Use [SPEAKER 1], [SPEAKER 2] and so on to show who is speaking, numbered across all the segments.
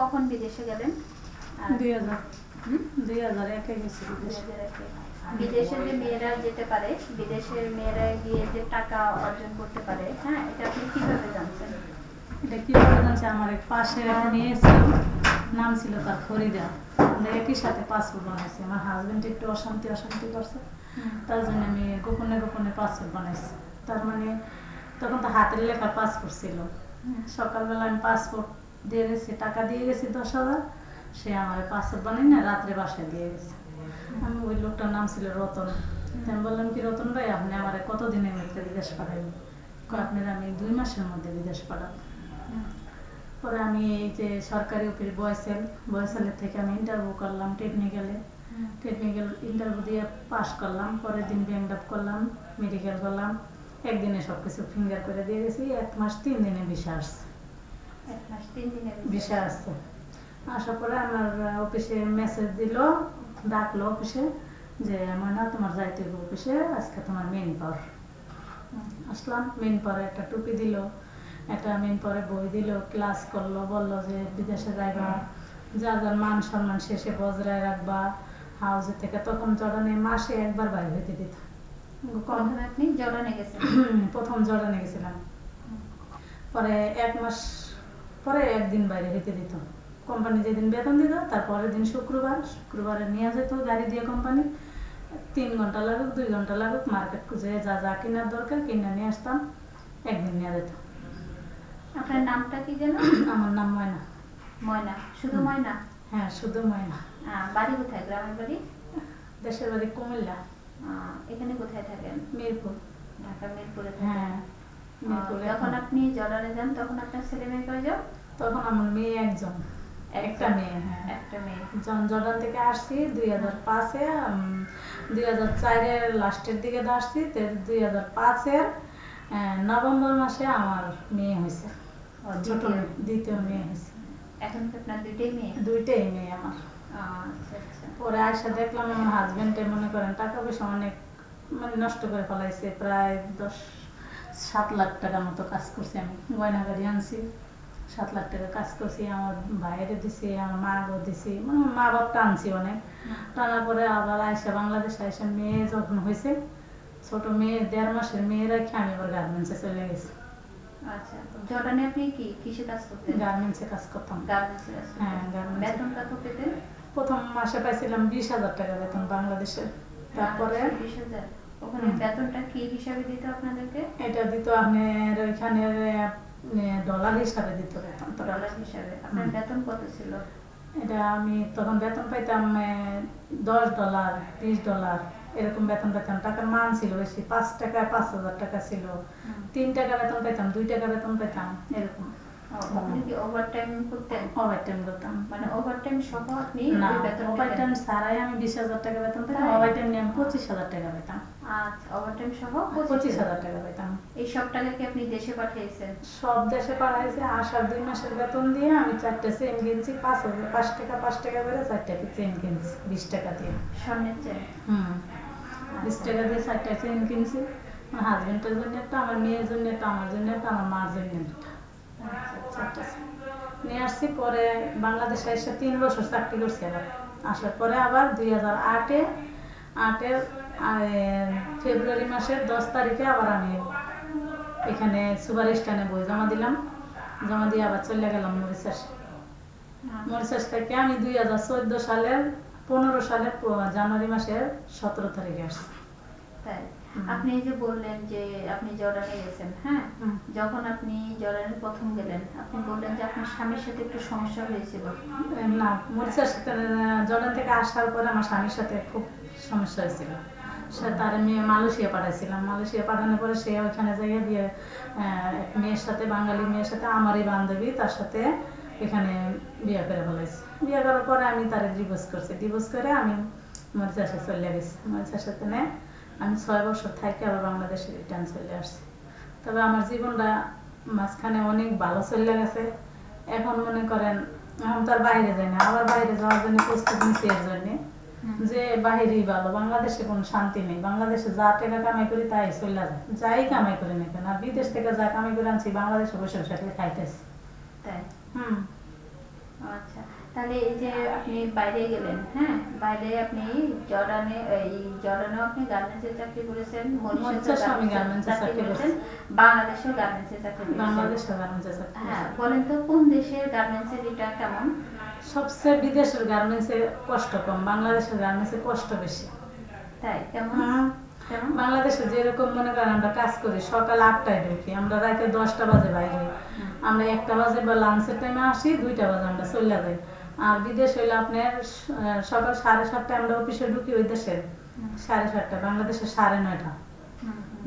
[SPEAKER 1] কখন বিদেশে গেলেন? আর
[SPEAKER 2] দুই হাজার। দুই হাজার একে গেছি বিদেশে।
[SPEAKER 1] বিদেশে যে মেয়েরা যেতে পারে বিদেশের মেয়েরা গিয়ে যে টাকা অর্জন করতে পারে হ্যাঁ এটা আপনি কীভাবে জানছেন?
[SPEAKER 2] এটা কি জানছে? আমার এক পাশে এক নাম ছিল তার ফরিদা। একই সাথে পাসপোর্ট বানাইছি। আমার হাজবেন্ড একটু অশান্তি অশান্তি করছে। তার জন্য আমি গোপনে গোপনে পাসপোর্ট বানাইছি। তার মানে তখন তো হাতের লেখা পাসপোর্ট ছিল। সকালবেলা আমি পাসপোর্ট দিয়ে গেছি টাকা দিয়ে গেছি দশ হাজার। সে আমার পাসপোর্ট বানাই না রাত্রে বাসায় দিয়ে গেছে। আমি ওই লোকটার নাম ছিল রতন। আমি বললাম কি রতন ভাই আপনি আমার কতদিনের মধ্যে বিদেশ পাঠাবেন আপনার আমি দুই মাসের মধ্যে বিদেশ পাঠাবো। পরে আমি এই যে সরকারি অফিস বয়সেল বয়সেলের থেকে আমি ইন্টারভিউ করলাম টেকনিক্যালে টেকনিক্যাল ইন্টারভিউ দিয়ে পাস করলাম পরের দিন ব্যাংক আপ করলাম মেডিকেল করলাম। একদিনে সব কিছু ফিঙ্গার করে দিয়ে গেছি এক মাস তিন দিনে ভিসা আসছে
[SPEAKER 1] এক মাস তিন দিনের
[SPEAKER 2] ভিসা আসছে আসার পরে আমার অফিসে মেসেজ দিল ডাকলো অফিসে যে ময়না তোমার যাইতে হবে অফিসে আজকে তোমার মেন পাওয়ার আসলাম মেন পরে একটা টুপি দিল একটা মেন পরে বই দিল ক্লাস করল বলল যে বিদেশে যাইবা যা যার মান সম্মান শেষে বজরায় রাখবা হাউসে থেকে তখন জর্ডানে মাসে একবার বাইরে হইতে দিত।
[SPEAKER 1] আপনি জর্ডানে গেছেন
[SPEAKER 2] প্রথম জর্ডানে গেছিলাম। পরে এক মাস পরে একদিন বাইরে হইতে দিত। কোম্পানি যেদিন বেতন দিত তারপরের দিন শুক্রবার শুক্রবারে নিয়ে যেত গাড়ি দিয়ে কোম্পানি। তিন ঘণ্টা লাগুক দুই ঘণ্টা লাগুক মার্কেট খুঁজে যা যা কেনার দরকার কিনে নিয়ে আসতাম একদিন নিয়ে যেত।
[SPEAKER 1] আপনার নামটা কি যেন?
[SPEAKER 2] আমার নাম ময়না।
[SPEAKER 1] ময়না শুধু ময়না?
[SPEAKER 2] হ্যাঁ শুধু ময়না।
[SPEAKER 1] বাড়ি কোথায়? গ্রামের বাড়ি?
[SPEAKER 2] দেশের বাড়ি কুমিল্লা।
[SPEAKER 1] এখানে কোথায় থাকেন?
[SPEAKER 2] মিরপুর।
[SPEAKER 1] ঢাকা মিরপুরে
[SPEAKER 2] হ্যাঁ।
[SPEAKER 1] যখন আপনি জর্ডানে যান তখন আপনার ছেলে মেয়ে কয়জন
[SPEAKER 2] তখন আমার মেয়ে একজন একটা মেয়ে হ্যাঁ।
[SPEAKER 1] একটা মেয়ে।
[SPEAKER 2] জর্ডান থেকে আসছি দুই হাজার পাঁচে দুই হাজার চারের লাস্টের দিকে আসছি তো দুই হাজার পাঁচের নভেম্বর মাসে আমার মেয়ে হয়েছে। ছোট
[SPEAKER 1] দ্বিতীয়।
[SPEAKER 2] মেয়ে, হয়েছে।
[SPEAKER 1] এখন কি আপনার দুইটাই মেয়ে?
[SPEAKER 2] দুইটাই মেয়ে আমার।
[SPEAKER 1] আচ্ছা আচ্ছা।
[SPEAKER 2] পরে আসা দেখলাম আমার হাজবেন্ডে মনে করেন টাকা পয়সা অনেক মানে নষ্ট করে ফেলাইছে প্রায় দশ সাত লাখ টাকার মতো কাজ করছি আমি। গয়না গাড়ি আনছি সাত লাখ টাকা কাজ করছি আমার ভাইয়েরে দিছি আমার মাকেও দিছি মানে মা বাপটা আনছি অনেক। টানার পরে আবার আইসা বাংলাদেশ আইসা মেয়ে যখন হয়েছে ছোট মেয়ে দেড় মাসের মেয়ে রেখে আমি আবার গার্মেন্টসে চলে গেছি।
[SPEAKER 1] আচ্ছা জর্ডানে আপনি কি কিসে কাজ করতেন?
[SPEAKER 2] গার্মেন্টসে কাজ করতাম।
[SPEAKER 1] গার্মেন্টসে
[SPEAKER 2] হ্যাঁ, গার্মেন্টসে।
[SPEAKER 1] বেতন কত পেতেন?
[SPEAKER 2] প্রথম মাসে পাইছিলাম বিশ হাজার টাকা বেতন বাংলাদেশে তারপরে
[SPEAKER 1] বিশ হাজার? ওখানে। বেতনটা কি হিসাবে দিত আপনাদেরকে?
[SPEAKER 2] এটা দিত আপনার ওইখানে ডলার হিসাবে দিত
[SPEAKER 1] ডলার হিসাবে। আপনার বেতন কত ছিল?
[SPEAKER 2] এটা আমি তখন বেতন পাইতাম দশ ডলার বিশ ডলার এরকম বেতন পেতাম টাকার মান ছিল বেশি পাঁচ টাকা পাঁচ হাজার টাকা ছিল। তিন টাকা বেতন পেতাম দুই টাকা বেতন পেতাম এরকম।
[SPEAKER 1] আপনি কি ওভারটাইম করতেন?
[SPEAKER 2] ওভার করতাম।
[SPEAKER 1] মানে ওভারটাইম সহ আপনি বেতন
[SPEAKER 2] ওভার ছাড়াই আমি বিশ হাজার টাকা বেতন পেতাম? নিয়ে আমি টাকা পেতাম।
[SPEAKER 1] আচ্ছা ওভারটাইম সহ
[SPEAKER 2] পঁচিশ হাজার টাকা পেতাম।
[SPEAKER 1] এই সব টাকা কি আপনি দেশে পাঠিয়েছেন?
[SPEAKER 2] সব দেশে পাঠাইছে আসার দুই মাসের বেতন দিয়ে আমি চারটে চেন কিনছি পাঁচ হাজার পাঁচ টাকা পাঁচ টাকা করে চারটে চেন কিনছি বিশ টাকা দিয়ে।
[SPEAKER 1] স্বর্ণের চেন?
[SPEAKER 2] হুম টাকা দিয়ে চারটে চেন কিনছি। আমার হাজবেন্ডের জন্য একটা আমার মেয়ের জন্য একটা আমার জন্য একটা আমার মার জন্য একটা নিয়ে আসছি, পরে বাংলাদেশে এসে তিন বছর চাকরি করছি আবার। আসার পরে আবার দুই হাজার আটে আটের ফেব্রুয়ারি মাসের দশ তারিখে আবার আমি এখানে সুপার স্ট্যান্ডে বই জমা দিলাম। জমা দিয়ে আবার চলে গেলাম মরিচাস মরিচাস থেকে আমি দুই হাজার চোদ্দ সালের পনেরো সালের জানুয়ারি মাসের সতেরো তারিখে আসছি।
[SPEAKER 1] তাই। আপনি যে বললেন যে আপনি জর্ডানে গেছেন হ্যাঁ? যখন আপনি জর্ডানে প্রথম গেলেন আপনি বললেন যে আপনার স্বামীর সাথে একটু সমস্যা হয়েছিল।
[SPEAKER 2] না মরিচার সাথে জর্ডান থেকে আসার পরে আমার স্বামীর সাথে খুব সমস্যা হয়েছিল। সে তার মেয়ে মালয়েশিয়া পাঠাইছিলাম। মালয়েশিয়া পাঠানোর পরে সে ওইখানে যাইয়ে বিয়ে এক মেয়ের সাথে বাঙালি মেয়ের সাথে আমারই বান্ধবী তার সাথে এখানে বিয়ে করে ফেলাইছি। বিয়ে করার পরে আমি তার ডিভোর্স করছি। ডিভোর্স করে আমি মরিচাসে চলে গেছি। মরিচার সাথে নে আমি ছয় বছর থাকি আবার বাংলাদেশে রিটার্ন চলে আসছি। তবে আমার জীবনটা মাঝখানে অনেক ভালো চলে গেছে। এখন মনে করেন এখন তো আর বাইরে যাই না আবার বাইরে যাওয়ার জন্য প্রস্তুতি নিচ্ছি এর জন্যে। যে বাহিরেই ভালো বাংলাদেশে কোনো শান্তি নেই। বাংলাদেশে যা টাকা কামাই করি তাই চলে যায়। যাই কামাই করি না আর বিদেশ থেকে যা কামাই করে আনছি বাংলাদেশে বসে বসে খাইতেছি।
[SPEAKER 1] তাই?
[SPEAKER 2] হুম।
[SPEAKER 1] আচ্ছা। তাহলে এই যে আপনি বাইরে গেলেন হ্যাঁ? বাইরে আপনি জর্ডানে এই জর্ডানেও আপনি গার্মেন্টসে চাকরি করেছেন চাকরি করেছেন বাংলাদেশেও গার্মেন্টসে চাকরি করেছেন।
[SPEAKER 2] বাংলাদেশে গার্মেন্টসে চাকরি
[SPEAKER 1] হ্যাঁ বলেন তো কোন দেশের গার্মেন্টসের এটা কেমন?
[SPEAKER 2] সবচেয়ে বিদেশের গার্মেন্টসে কষ্ট কম বাংলাদেশের গার্মেন্টসে কষ্ট বেশি।
[SPEAKER 1] তাই কেমন? কেমন?
[SPEAKER 2] বাংলাদেশে যেরকম মনে করেন আমরা কাজ করি সকাল আটটায় ঢুকি আমরা রাতে দশটা বাজে বাইরে। আমরা একটা বাজে বা লাঞ্চের টাইমে আসি দুইটা বাজে আমরা চলে যাই। আর বিদেশ হইলে আপনার সকাল সাড়ে সাতটায় আমরা অফিসে ঢুকি ওই দেশের সাড়ে সাতটা বাংলাদেশে সাড়ে নয়টা।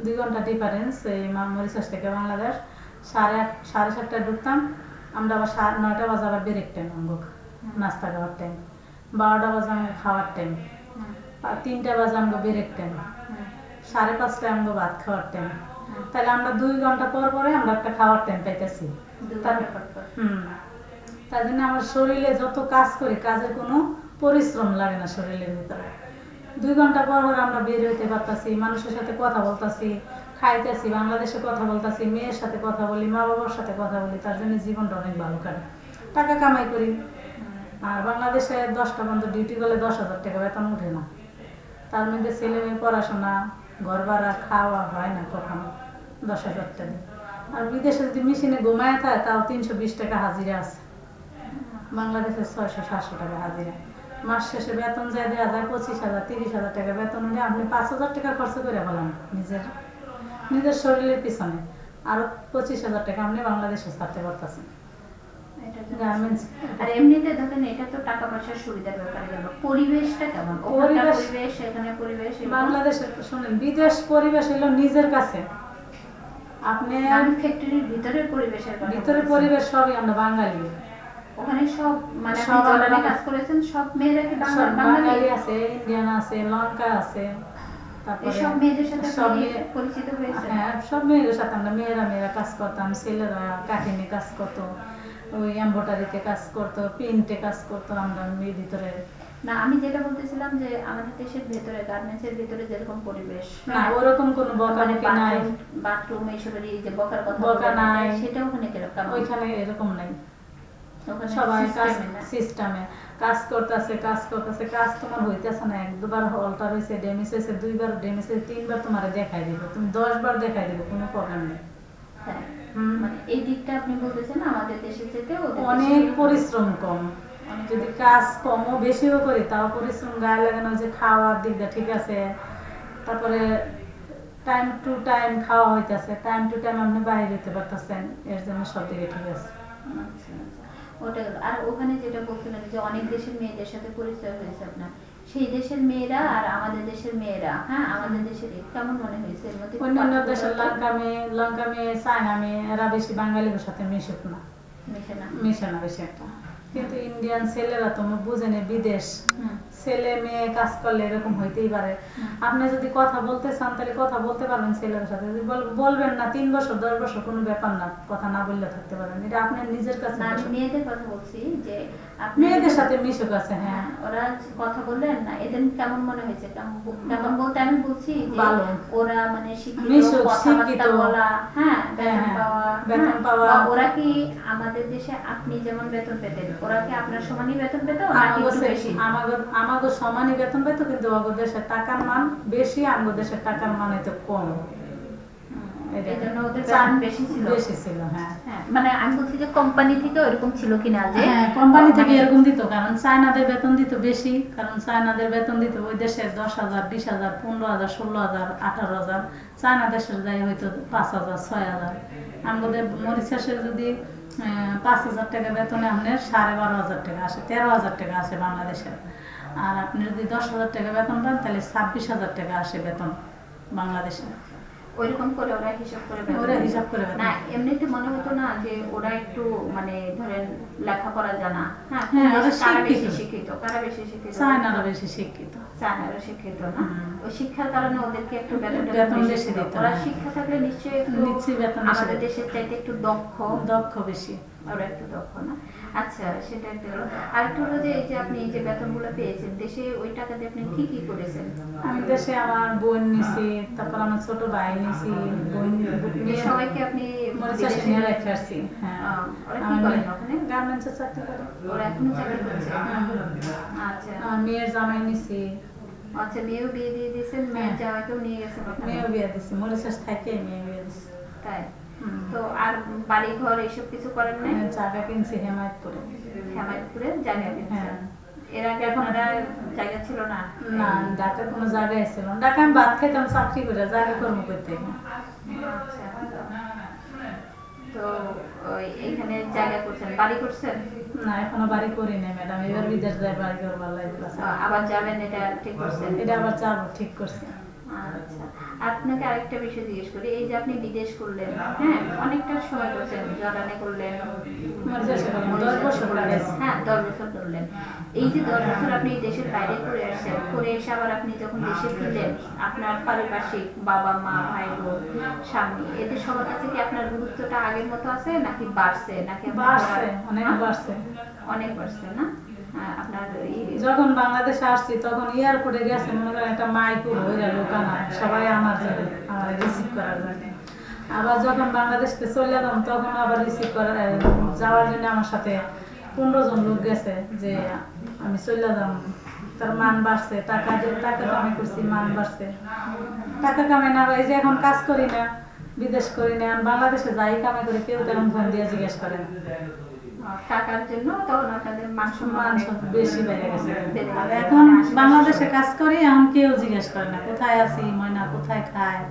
[SPEAKER 2] দুই ঘণ্টা ডিফারেন্স এই মরিশাস থেকে বাংলাদেশ। সাড়ে আট সাড়ে সাতটায় ঢুকতাম আমরা আবার সাড়ে নয়টা বাজে আবার ব্রেক টাইম আমগো নাস্তা খাওয়ার টাইম বারোটা বাজে আমাকে খাওয়ার টাইম আর তিনটা বাজে আমগো ব্রেক টাইম সাড়ে পাঁচটায় আমগো ভাত খাওয়ার টাইম। তাহলে আমরা দুই ঘণ্টা পর পরে আমরা একটা খাওয়ার টাইম পাইতেছি। হুম। তার জন্য আমার শরীরে যত কাজ করি কাজের কোনো পরিশ্রম লাগে না শরীরের ভিতরে। দুই ঘণ্টা পর পর আমরা বের হইতে পারতাছি, মানুষের সাথে কথা বলতাছি, খাইতেছি, বাংলাদেশে কথা বলতাছি, মেয়ের সাথে কথা বলি মা বাবার সাথে কথা বলি, তার জন্য জীবনটা অনেক ভালো কাটে। টাকা কামাই করি। আর বাংলাদেশে দশটা বন্ধ ডিউটি করলে দশ হাজার টাকা বেতন উঠে না। তার মধ্যে ছেলে মেয়ে, পড়াশোনা ঘর ভাড়া খাওয়া হয় না কখনো, দশ হাজার টাকা। আর বিদেশে যদি মেশিনে ঘুমায় থাকে, তাও তিনশো বিশ টাকা হাজিরা আছে। বাংলাদেশে ছয়শো সাতশো টাকা হাজিরা। মাস শেষে বেতন যায় দেওয়া যায় পঁচিশ হাজার তিরিশ হাজার টাকা বেতন হলে আপনি পাঁচ হাজার টাকা খরচ করে বলেন নিজের নিজের শরীরের পিছনে। আরও পঁচিশ হাজার টাকা আপনি বাংলাদেশে ছাড়তে পারতেছেন।
[SPEAKER 1] এটা তো- আর এমনিতে ধরেন এটা তো টাকা পয়সার সুবিধার ব্যাপারে গেল। পরিবেশটা কেমন?
[SPEAKER 2] পরিবেশ-
[SPEAKER 1] এখানে পরিবেশ
[SPEAKER 2] বাংলাদেশের শোনেন বিদেশ পরিবেশ হলো নিজের কাছে। আপনি
[SPEAKER 1] ফ্যাক্টরির ভিতরের পরিবেশের
[SPEAKER 2] পরিবেশ সবই আমরা বাঙালি।
[SPEAKER 1] ওখানে সব মানে আপনি কাজ করেছেন সব মেয়েরা কি বাঙালি?
[SPEAKER 2] আছে ইন্ডিয়ান আছে লঙ্কা আছে তারপরে
[SPEAKER 1] মেয়েদের সাথে
[SPEAKER 2] সব
[SPEAKER 1] পরিচিত হয়েছে
[SPEAKER 2] হ্যাঁ সব মেয়েদের সাথে আমরা মেয়েরা মেয়েরা কাজ করতাম ছেলেরা কাটিনে কাজ করতো ওই এম্বোটারিতে কাজ করতো প্রিন্টে কাজ করতো আমরা মেয়ে ভিতরে।
[SPEAKER 1] না আমি যেটা বলতেছিলাম যে আমাদের দেশের ভেতরে গার্মেন্টস এর ভেতরে যেরকম পরিবেশ
[SPEAKER 2] না ওরকম কোনো
[SPEAKER 1] মানে
[SPEAKER 2] বকাবকি নাই।
[SPEAKER 1] বাথরুম এইসবের যে বকার কথা
[SPEAKER 2] বকা নাই।
[SPEAKER 1] সেটা ওখানে কীরকম।
[SPEAKER 2] ওইখানে এরকম নাই। সবাই কাজ সিস্টেমে কাজ করতেছে কাজ করতেছে কাজ তোমার হইতেছে না। এক দুবার অল্টার হয়েছে ড্যামেজ হয়েছে দুইবার ড্যামেজ হয়েছে তিনবার তোমার দেখাই দিব। তুমি দশ বার দেখাই দিব কোনো প্রবলেম নেই।
[SPEAKER 1] হ্যাঁ। মানে এই দিকটা আপনি বলতেছেন আমাদের থেকে ওদের
[SPEAKER 2] অনেক পরিশ্রম কম। যদি কাজ কমও বেশিও করি তাও পরিশ্রম গায়ে লাগানো যে খাওয়ার দিকটা ঠিক আছে। তারপরে টাইম টু টাইম খাওয়া হইতেছে টাইম টু টাইম আপনি বাইরে হইতে পারতেছেন এর জন্য সব দিকে ঠিক আছে।
[SPEAKER 1] আচ্ছা, আচ্ছা। ওটা গেল আর ওখানে যেটা বলছিলেন যে অনেক দেশের মেয়েদের সাথে পরিচয় হয়েছে আপনার। সেই দেশের মেয়েরা আর আমাদের দেশের মেয়েরা হ্যাঁ? আমাদের দেশের কেমন মনে হয়েছে? এর মধ্যে
[SPEAKER 2] অন্যান্য দেশের লঙ্কা মেয়ে লঙ্কা মেয়ে চায়না মেয়ে এরা বেশি বাঙালিদের সাথে মেশে না।
[SPEAKER 1] মেশে না।
[SPEAKER 2] মেশে না বেশি একটা। কিন্তু ইন্ডিয়ান ছেলেরা তো বুঝে বিদেশ। ছেলে মেয়ে কাজ করলে এরকম হইতেই পারে। আপনি যদি কথা বলতে চান তাহলে কথা বলতে পারবেন ছেলের সাথে। যদি বলবেন না তিন বছর দশ বছর কোনো ব্যাপার না কথা না বললে থাকতে পারেন এটা আপনার নিজের কাছে
[SPEAKER 1] আমি মেয়েদের কথা বলছি যে
[SPEAKER 2] মেয়েদের সাথে মিশুক আছে হ্যাঁ।
[SPEAKER 1] ওরা কথা বললেন না এদের কেমন মনে হয়েছে? কেমন বলতে আমি বলছি
[SPEAKER 2] ভালো।
[SPEAKER 1] ওরা মানে শিক্ষিত কথাবার্তা বলা হ্যাঁ বেতন
[SPEAKER 2] হ্যাঁ,
[SPEAKER 1] পাওয়া
[SPEAKER 2] বেতন
[SPEAKER 1] হ্যাঁ,
[SPEAKER 2] পাওয়া।
[SPEAKER 1] ওরা কি আমাদের দেশে আপনি যেমন বেতন পেতেন ওরা কি আপনার সমানই বেতন পেত নাকি বেশি?
[SPEAKER 2] আমাগো আমাগো সমানই বেতন পেত কিন্তু অগো দেশের টাকার মান বেশি আমগো দেশের টাকার মান হয়তো কম। এটা।
[SPEAKER 1] এই জন্য ওদের বেতন বেশি ছিল।
[SPEAKER 2] বেশি ছিল
[SPEAKER 1] মানে আমি বলছি যে কোম্পানি থেকে ওরকম ছিল কিনা যে
[SPEAKER 2] কোম্পানি থেকে এরকম দিত কারণ চায়নাদের বেতন দিত বেশি কারণ চায়নাদের বেতন দিত ওই দেশের দশ হাজার বিশ হাজার পনেরো হাজার ষোলো হাজার আঠারো হাজার চায়না দেশের যাই হয়তো পাঁচ হাজার ছয় হাজার। আমাদের মরিশাসের যদি পাঁচ হাজার টাকা বেতনে আপনার সাড়ে বারো হাজার টাকা আসে তেরো হাজার টাকা আসে বাংলাদেশের। আর আপনি যদি দশ হাজার টাকা বেতন পান তাহলে ছাব্বিশ হাজার টাকা আসে বেতন বাংলাদেশে।
[SPEAKER 1] ওইরকম করে ওরা হিসাব করে
[SPEAKER 2] ওরা হিসাব করে
[SPEAKER 1] না এমনিতে মনে হতো না যে ওরা একটু মানে ধরেন লেখাপড়া জানা। হ্যাঁ
[SPEAKER 2] হ্যাঁ,
[SPEAKER 1] কারা বেশি
[SPEAKER 2] শিক্ষিত।
[SPEAKER 1] শিক্ষিত কারা বেশি শিক্ষিত।
[SPEAKER 2] চায়নারা বেশি শিক্ষিত।
[SPEAKER 1] চায়নারা শিক্ষিত না। ওই শিক্ষার কারণে ওদেরকে একটু বেতন
[SPEAKER 2] বেতন
[SPEAKER 1] বেশি
[SPEAKER 2] বেশি
[SPEAKER 1] দিত
[SPEAKER 2] দিত,
[SPEAKER 1] ওরা
[SPEAKER 2] হ্যাঁ।
[SPEAKER 1] শিক্ষা থাকলে নিশ্চয়ই একটু
[SPEAKER 2] নিশ্চয়ই বেতন
[SPEAKER 1] আমাদের দেশের চাইতে একটু দক্ষ।
[SPEAKER 2] দক্ষ বেশি।
[SPEAKER 1] ওরা একটু দক্ষ না। আচ্ছা সেটা একটা হলো। আরেকটা হলো যে এই যে আপনি এই যে বেতনগুলো পেয়েছেন দেশে ওই টাকা দিয়ে আপনি কি কি করেছেন?
[SPEAKER 2] আমি দেশে আমার বোন নিছি তারপর আমার ছোট ভাই নিছি বোন
[SPEAKER 1] সবাইকে আপনি
[SPEAKER 2] মরিচাষে নিয়ে রেখে আসছি হ্যাঁ।
[SPEAKER 1] ওরা কি করেন ওখানে?
[SPEAKER 2] গার্মেন্টসে চাকরি করে।
[SPEAKER 1] ওরা এখনও চাকরি করছে? আচ্ছা।
[SPEAKER 2] মেয়ের জামাই নিছি।
[SPEAKER 1] আচ্ছা মেয়েও বিয়ে দিয়ে দিয়েছেন মেয়ের
[SPEAKER 2] হ্যাঁ।
[SPEAKER 1] জামাইকেও নিয়ে গেছেন
[SPEAKER 2] মেয়েও বিয়ে মরিশাস থাকে মেয়ে বিয়ে
[SPEAKER 1] তাই? তো আর বাড়ি ঘর এইসব কিছু করেন
[SPEAKER 2] না জায়গা কিনছে হেমায়তপুরে।
[SPEAKER 1] হেমায়তপুরে জায়গা
[SPEAKER 2] হ্যাঁ।
[SPEAKER 1] এর আগে আপনারা জায়গা ছিল না?
[SPEAKER 2] না ঢাকা কোনো জায়গায় ছিল না। ঢাকা আমি ভাত খেতাম চাকরি করে জায়গা কর্ম করতে।
[SPEAKER 1] আচ্ছা। তো ওই জায়গা করছেন বাড়ি করছেন?
[SPEAKER 2] না এখনও বাড়ি করি ম্যাডাম। এবার বিদেশ যাই বাড়ি করবার লাগবে
[SPEAKER 1] আবার যাবেন এটা ঠিক করছেন?
[SPEAKER 2] এটা আবার যাব ঠিক করছি।
[SPEAKER 1] আচ্ছা আপনাকে আরেকটা বিষয় জিজ্ঞেস করি এই যে আপনি বিদেশ করলেন হ্যাঁ অনেকটা সময় করছেন জর্ডানে করলেন হ্যাঁ দশ বছর করলেন এই যে দশ বছর আপনি দেশের বাইরে করে আসছেন করে এসে আবার আপনি যখন দেশে ফিরলেন আপনার পারিপার্শ্বিক বাবা মা ভাই বোন স্বামী এদের সবার কাছে কি আপনার গুরুত্বটা আগের মতো আছে নাকি বাড়ছে নাকি
[SPEAKER 2] বাড়ছে অনেক
[SPEAKER 1] হ্যাঁ?
[SPEAKER 2] বাড়ছে।
[SPEAKER 1] অনেক বাড়ছে না? আপনার
[SPEAKER 2] যখন বাংলাদেশে আসছি তখন এয়ারপোর্টে গেছে মনে করেন একটা মাইকুল হইরা লোকানা সবাই আমার আমার রিসিভ করার জন্য। আবার যখন বাংলাদেশ চলে গেলাম তখন আবার রিসিভ করার যাওয়ার জন্য আমার সাথে পনেরো জন লোক গেছে যে আমি চলে যাম তার মান বাড়ছে টাকা দিয়ে টাকা কামাই করছি মান বাড়ছে। টাকা কামাই না এই যে এখন কাজ করি না বিদেশ করি না বাংলাদেশে যাই কামাই করি কেউ তেমন ফোন দিয়ে জিজ্ঞেস করে না।
[SPEAKER 1] আহ, টাকার জন্য তখন আপনাদের মান সম্মান
[SPEAKER 2] বেশি বেড়ে গেছে। আর এখন বাংলাদেশে কাজ করি এখন কেউ জিজ্ঞেস করে না কোথায় আছি ময়না কোথায় খায়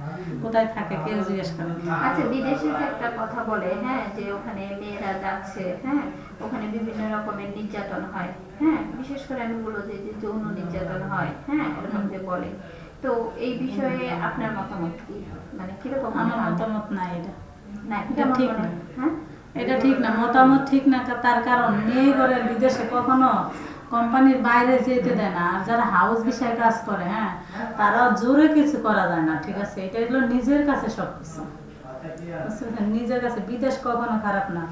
[SPEAKER 2] কোথায় থাকে কেউ জিজ্ঞেস করে না।
[SPEAKER 1] আচ্ছা বিদেশে একটা কথা বলে হ্যাঁ যে ওখানে মেয়েরা যাচ্ছে হ্যাঁ ওখানে বিভিন্ন রকমের নির্যাতন হয় হ্যাঁ বিশেষ করে আমি বলব যে যৌন নির্যাতন হয় হ্যাঁ এরকম যে বলে। তো এই বিষয়ে আপনার মতামত কি? মানে কীরকম
[SPEAKER 2] আমার মতামত নাই এটা।
[SPEAKER 1] না
[SPEAKER 2] ঠিক না।
[SPEAKER 1] হয়?
[SPEAKER 2] এটা ঠিক না, মতামত ঠিক না তার কারণ মেয়ে করে বিদেশে কখনো কোম্পানির বাইরে যেতে দেয় না। আর যারা হাউস বিষয়ে কাজ করে হ্যাঁ তারা জোরে কিছু করা যায় না, ঠিক আছে? এটা হলো নিজের কাছে সব কিছু নিজের কাছে। বিদেশ কখনো খারাপ না।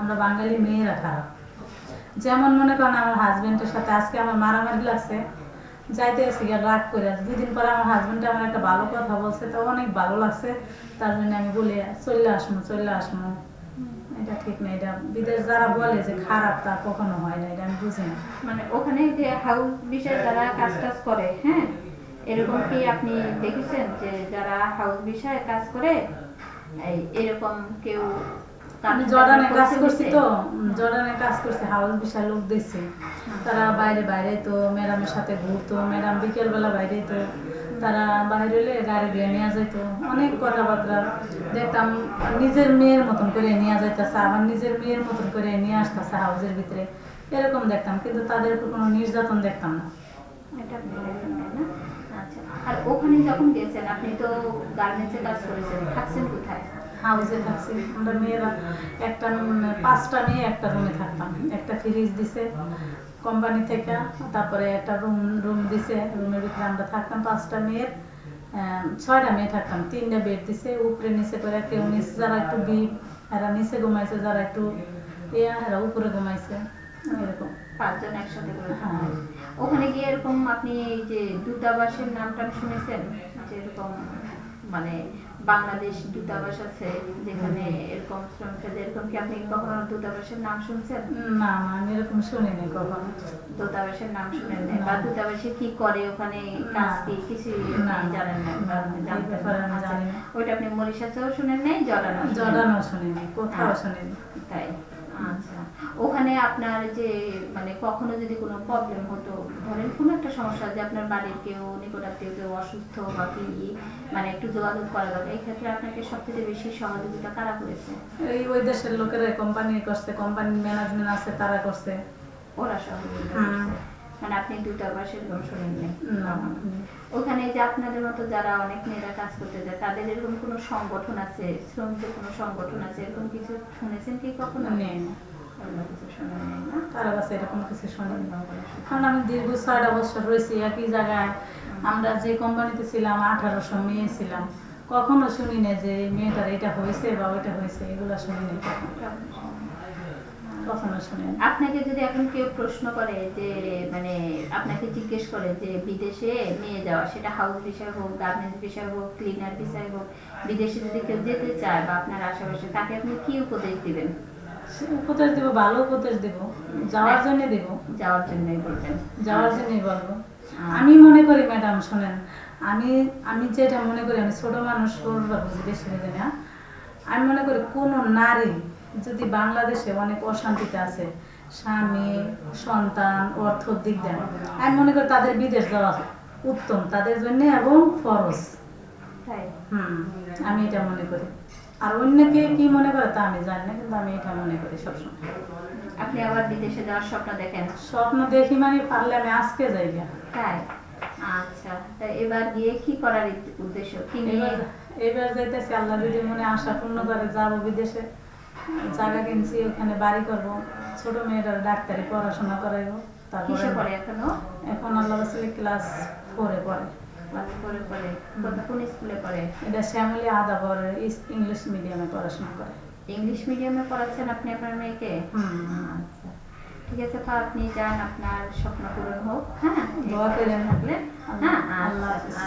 [SPEAKER 2] আমরা বাঙালি মেয়েরা খারাপ। যেমন মনে করেন আমার হাজবেন্ডের সাথে আজকে আমার মারামারি লাগছে, যাইতে গিয়ে রাগ করে। দুদিন পরে আমার হাজবেন্ড আমার একটা ভালো কথা বলছে, তো অনেক ভালো লাগছে। তার জন্য আমি বলি, চলে আসমু চললে আসমু। এটা ঠিক না এটা বিদেশ যারা বলে যে খারাপ তা কখনো হয় না এটা আমি বুঝি না।
[SPEAKER 1] মানে ওখানে যে হাউস বিষয়ে যারা কাজ টাজ করে হ্যাঁ? এরকম কি আপনি দেখেছেন যে যারা হাউস বিষয়ে কাজ করে এই এরকম কেউ
[SPEAKER 2] আমি জর্ডানে কাজ করছি তো জর্ডানে কাজ করছি হাউস বিশাল লোক দিচ্ছে তারা বাইরে বাইরে তো ম্যাডামের সাথে ঘুরতো ম্যাডাম বিকেলবেলা বাইরে তো তারা বাইরে হলে গাড়ি দিয়ে নিয়ে যেত অনেক কথাবার্তা দেখতাম নিজের মেয়ের মতন করে নিয়ে যাইতেছে আবার নিজের মেয়ের মতন করে নিয়ে আসতেছে হাউসের ভিতরে। এরকম দেখতাম কিন্তু তাদের উপর কোনো নির্যাতন দেখতাম না।
[SPEAKER 1] এটা আচ্ছা আর ওখানে যখন গেছেন আপনি তো গার্মেন্টসে কাজ করেছেন থাকছেন কোথায়?
[SPEAKER 2] হাউসে থাকছি আমরা মেয়েরা একটা পাঁচটা মেয়ে একটা রুমে থাকতাম। একটা ফ্রিজ দিছে কোম্পানি থেকে তারপরে একটা রুম রুম দিছে রুমের ভিতরে আমরা থাকতাম পাঁচটা মেয়ের ছয়টা মেয়ে থাকতাম তিনটা বেড দিছে উপরে নিচে করে কেউ নিচে যারা একটু বিপ এরা নিচে ঘুমাইছে যারা একটু ইয়া এরা উপরে ঘুমাইছে এরকম।
[SPEAKER 1] পাঁচজন একসাথে করে
[SPEAKER 2] হ্যাঁ।
[SPEAKER 1] ওখানে গিয়ে এরকম আপনি এই যে দূতাবাসের নামটা শুনেছেন? যে এরকম মানে বাংলাদেশ দূতাবাস আছে যেখানে এরকম শ্রমিকদের এরকম কি আপনি কখনো দূতাবাসের নাম শুনছেন
[SPEAKER 2] না আমি এরকম শুনিনি কখনো
[SPEAKER 1] দূতাবাসের নাম শুনেন নাই বা দূতাবাসে কি করে ওখানে কাজ কি কিছু। জানেন না বা
[SPEAKER 2] না, এই
[SPEAKER 1] জানতেন না।
[SPEAKER 2] আমি
[SPEAKER 1] আচ্ছা। ওইটা আপনি মরিশাসেও শুনেন নাই জর্ডানও?
[SPEAKER 2] জর্ডানও শুনিনি কোথাও
[SPEAKER 1] হ্যাঁ।
[SPEAKER 2] শুনিনি
[SPEAKER 1] তাই ওখানে আপনার যে মানে কখনো যদি কোনো প্রবলেম হতো ধরেন কোনো একটা সমস্যা যে আপনার বাড়ির কেউ নিকটাত্মীয় কেউ অসুস্থ বা কি মানে একটু যোগাযোগ করা দরকার এই ক্ষেত্রে আপনাকে সবচেয়ে বেশি সহযোগিতা কারা করেছে?
[SPEAKER 2] এই ওই দেশের লোকেরা কোম্পানি করছে কোম্পানির ম্যানেজমেন্ট আছে তারা করছে।
[SPEAKER 1] ওরা সহযোগিতা। মানে আপনি দূতাবাসের কোনো শোনেন ওখানে যে আপনাদের মতো যারা অনেক মেয়েরা কাজ করতে যায় তাদের এরকম কোনো সংগঠন আছে শ্রমিকদের কোনো সংগঠন আছে এরকম কিছু শুনেছেন কি কখনো?
[SPEAKER 2] নেই। না।
[SPEAKER 1] না
[SPEAKER 2] তারা কাছে এরকম কিছু শুনিনি কারণ আমি দীর্ঘ বছর রয়েছি একই জায়গায় আমরা যে কোম্পানিতে ছিলাম আঠারোশো মেয়ে ছিলাম কখনো শুনি না যে মেয়েটার এটা হয়েছে বা ওইটা হয়েছে এগুলো শুনি। কখনো
[SPEAKER 1] আপনাকে যদি এখন কেউ প্রশ্ন করে যে মানে আপনাকে জিজ্ঞেস করে যে, বিদেশে মেয়ে যাওয়া, সেটা হাউস বিষয় হোক গার্মেন্টস বিষয় হোক ক্লিনার বিষয় হোক, বিদেশে যদি কেউ যেতে চায় বা আপনার আশেপাশে, তাকে আপনি কি উপদেশ দিবেন
[SPEAKER 2] উপদেশ দিব ভালো উপদেশ দিব যাওয়ার জন্য দিব।
[SPEAKER 1] যাওয়ার জন্যই বলবেন
[SPEAKER 2] যাওয়ার জন্যই বলব।
[SPEAKER 1] আচ্ছা।
[SPEAKER 2] আমি মনে করি ম্যাডাম শোনেন আমি আমি যেটা মনে করি আমি ছোট মানুষ বেশি বুঝি না আমি মনে করি কোনো নারী যদি বাংলাদেশে অনেক অশান্তিতে আছে স্বামী সন্তান অর্থ দিক দেন আমি মনে করি তাদের বিদেশ যাওয়া উত্তম তাদের জন্য এবং ফরজ। হুম আমি এটা মনে করি। আর অন্যকে কি মনে করে তা আমি জানি না কিন্তু আমি এটা মনে করি সবসময়।
[SPEAKER 1] আপনি আবার বিদেশে যাওয়ার স্বপ্ন দেখেন?
[SPEAKER 2] স্বপ্ন দেখি মানে পারলে আমি আজকে যাই।
[SPEAKER 1] তাই? আচ্ছা তা এবার গিয়ে কি করার উদ্দেশ্য? কি নিয়ে
[SPEAKER 2] এবার যাইতেছি আল্লাহ যদি মনে আশা পূর্ণ করে যাব বিদেশে। জায়গা কিনছি ওখানে বাড়ি করব। ছোট মেয়েটার ডাক্তারি পড়াশোনা করাইবো। তারপরে
[SPEAKER 1] এখনও? এখন
[SPEAKER 2] আল্লাহ ক্লাস ফোরে পড়ে।
[SPEAKER 1] ক্লাস করে পড়ে কোন- কোন স্কুলে পড়ে?
[SPEAKER 2] এটা শ্যামলী আদাবর ইংলিশ মিডিয়ামে পড়াশোনা করে।
[SPEAKER 1] ইংলিশ মিডিয়ামে পড়াচ্ছেন আপনি আপনার মেয়েকে? আচ্ছা। ঠিক আছে তো আপনি যান আপনার স্বপ্ন পূরণ হোক হ্যাঁ?
[SPEAKER 2] দোয়া করেন।
[SPEAKER 1] থাকলে। হ্যাঁ
[SPEAKER 2] আল্লাহ
[SPEAKER 1] আচ্ছা।